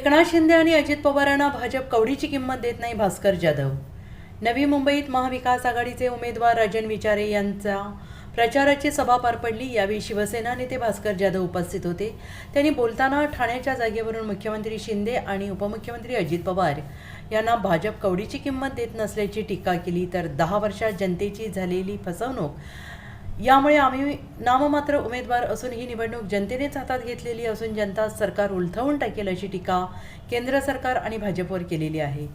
एकनाथ शिंदे आणि अजित पवारांना भाजप कवडीची किंमत देत नाही भास्कर जाधव. नवी मुंबईत महाविकास आघाडीचे उमेदवार राजन विचारे यांचा प्रचाराची सभा पार पडली. यावेळी शिवसेना नेते भास्कर जाधव उपस्थित होते. त्यांनी बोलताना ठाण्याच्या जागेवरून मुख्यमंत्री शिंदे आणि उपमुख्यमंत्री अजित पवार यांना भाजप कवडीची किंमत देत नसल्याची टीका केली. तर दहा वर्षात जनतेची झालेली फसवणूक यामुळे आम्ही नाममात्र उमेदवार असून ही निवडणूक जनतेनेच हातात घेतलेली असून जनता सरकार उलथवून टाकेल अशी टीका केंद्र सरकार आणि भाजपवर केलेली आहे.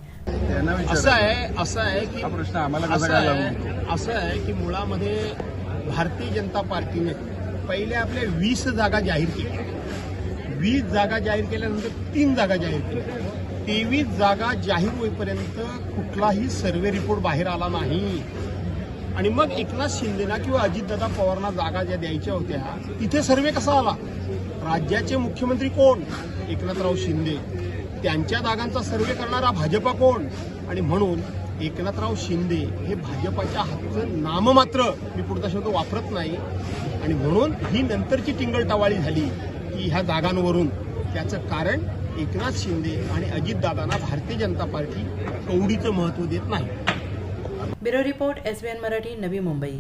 असं आहे असं आहे की हा प्रश्न आम्हाला असं आहे की मुळामध्ये भारतीय जनता पार्टीने पहिले आपल्या वीस जागा जाहीर केल्या वीस जागा जाहीर केल्यानंतर तीन जागा जाहीर केल्या तेवीस जागा जाहीर होईपर्यंत कुठलाही सर्वे रिपोर्ट बाहेर आला नाही. आणि मग एकनाथ शिंदेना किंवा अजितदादा पवारांना जागा ज्या द्यायच्या होत्या तिथे सर्वे कसा आला? राज्याचे मुख्यमंत्री कोण? एकनाथराव शिंदे. त्यांच्या जागांचा सर्वे करणारा भाजपा कोण? आणि म्हणून एकनाथराव शिंदे हे भाजपाच्या हातचं नाममात्र मी पुढचा शब्द वापरत नाही. आणि म्हणून ही नंतरची टिंगलटावाळी झाली की ह्या जागांवरून. त्याचं कारण एकनाथ शिंदे आणि अजितदादांना भारतीय जनता पार्टी कवडीचं महत्त्व देत नाही. Bureau report S Marathi Navi Mumbai.